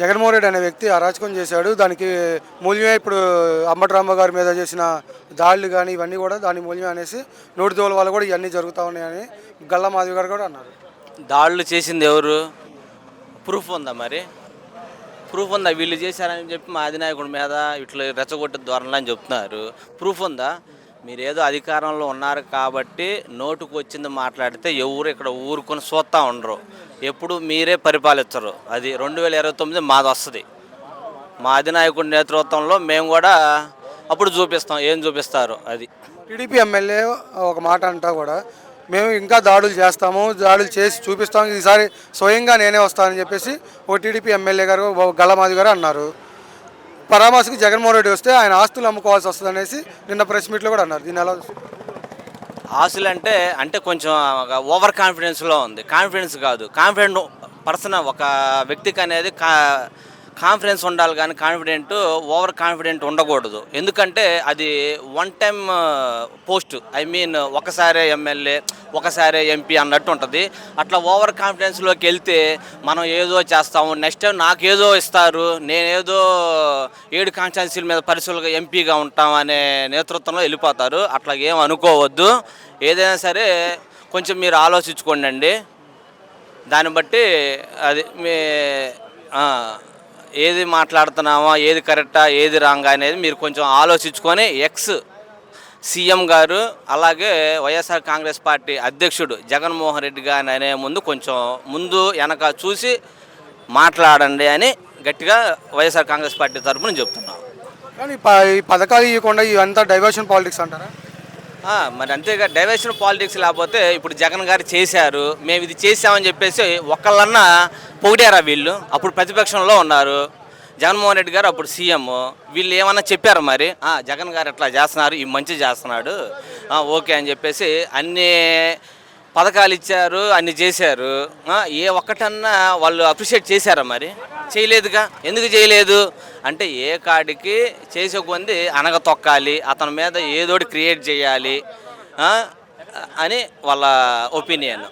జగన్మోహన్ రెడ్డి అనే వ్యక్తి అరాచకం చేశాడు. దానికి మూల్యమే ఇప్పుడు అంబటి గారి మీద చేసిన దాడులు కానీ ఇవన్నీ కూడా దాని మూల్యం అనేసి నోటి దోల వల్ల కూడా ఇవన్నీ జరుగుతూ ఉన్నాయని గల్లా మాధవి గారు కూడా అన్నారు. దాడులు చేసింది ఎవరు? ప్రూఫ్ ఉందా మరి? ప్రూఫ్ ఉందా? వీళ్ళు చేశారని చెప్పి మా అధినాయకుడి మీద ఇట్లా రెచ్చగొట్టే ధోరణులు అని చెప్తున్నారు. ప్రూఫ్ ఉందా? మీరేదో అధికారంలో ఉన్నారు కాబట్టి నోటుకు వచ్చింది మాట్లాడితే ఎవరు ఇక్కడ ఊరుకొని చూస్తూ ఉండరు. ఎప్పుడు మీరే పరిపాలించరు అది రెండు వేల ఇరవై తొమ్మిది మాది వస్తుంది. మా అధినాయకుడి నేతృత్వంలో మేము కూడా అప్పుడు చూపిస్తాం ఏం చూపిస్తారు అది. టీడీపీ ఎమ్మెల్యే ఒక మాట అంటా కూడా మేము ఇంకా దాడులు చేస్తాము దాడులు చేసి చూపిస్తాము ఈసారి స్వయంగా నేనే వస్తానని చెప్పేసి ఓ టీడీపీ ఎమ్మెల్యే గారు గల్లమాది గారు అన్నారు. పరామర్శకు జగన్మోహన్ రెడ్డి వస్తే ఆయన ఆస్తులు అమ్ముకోవాల్సి వస్తుంది అనేసి నిన్న ప్రెస్ మీట్లో కూడా అన్నారు. దీని ఎలా ఆస్తులు అంటే అంటే కొంచెం ఓవర్ కాన్ఫిడెన్స్లో ఉంది. కాన్ఫిడెన్స్ కాదు. కాన్ఫిడెంట్ పర్సన్ ఒక వ్యక్తికి అనేది కా కాన్ఫిడెన్స్ ఉండాలి కానీ కాన్ఫిడెంట్ ఓవర్ కాన్ఫిడెంట్ ఉండకూడదు. ఎందుకంటే అది one time post I mean ఒకసారి ఎమ్మెల్యే ఒకసారి ఎంపీ అన్నట్టు ఉంటుంది. అట్లా ఓవర్ కాన్ఫిడెన్స్లోకి వెళ్తే మనం ఏదో చేస్తాము. నెక్స్ట్ టైం నాకు ఏదో ఇస్తారు. నేనేదో ఏడు కాన్స్టిట్యున్సీల మీద పరిశీలనగా ఎంపీగా ఉంటాం అనే నేతృత్వంలో వెళ్ళిపోతారు. అట్లా ఏం అనుకోవద్దు. ఏదైనా సరే కొంచెం మీరు ఆలోచించుకోండి అండి దాన్ని బట్టి అది మీ ఏది మాట్లాడుతున్నామా ఏది కరెక్టా ఏది రాంగా అనేది మీరు కొంచెం ఆలోచించుకొని ఎక్స్ సీఎం గారు అలాగే వైఎస్ఆర్ కాంగ్రెస్ పార్టీ అధ్యక్షుడు జగన్మోహన్ రెడ్డి గారిని అనే ముందు కొంచెం ముందు వెనక చూసి మాట్లాడండి అని గట్టిగా వైఎస్ఆర్ కాంగ్రెస్ పార్టీ తరఫున చెప్తున్నాం. కానీ ప- ఈ పథకాలు ఇవ్వకుండా ఇవంతా డైవర్షన్ పాలిటిక్స్ అంటారా? మరి అంతేగా డైవర్షన్ పాలిటిక్స్ లేకపోతే ఇప్పుడు జగన్ గారు చేశారు మేము ఇది చేసామని చెప్పేసి ఒకళ్ళన్నా పొగిడారా వీళ్ళు? అప్పుడు ప్రతిపక్షంలో ఉన్నారు. జగన్మోహన్ రెడ్డి గారు అప్పుడు సీఎం. వీళ్ళు ఏమన్నా చెప్పారు మరి? జగన్ గారు ఎట్లా చేస్తున్నారు? ఈ మంచి చేస్తున్నాడు. ఓకే అని చెప్పేసి అన్నీ పథకాలు ఇచ్చారు అన్ని చేశారు. ఏ ఒక్కటన్నా వాళ్ళు అప్రిషియేట్ చేశారా మరి? చేయలేదుగా. ఎందుకు చేయలేదు? అంటే ఏ కాడికి చేసే కొంది అనగ తొక్కాలి అతని మీద ఏదోటి క్రియేట్ చేయాలి అని వాళ్ళ ఒపీనియన్.